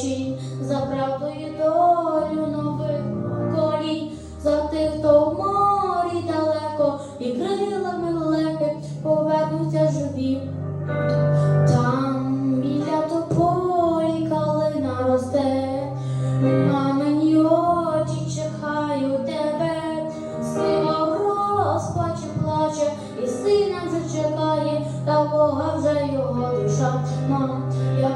вдалечінь, за правду і долю нових поколінь, за тих, хто в морі далеко, і крилами леки повернуться живі. Там біля тополі калина росте, мамині очі чекають тебе, сива в розпачі плаче, і сина вже чекає, та Бога вже його душа. Мам, я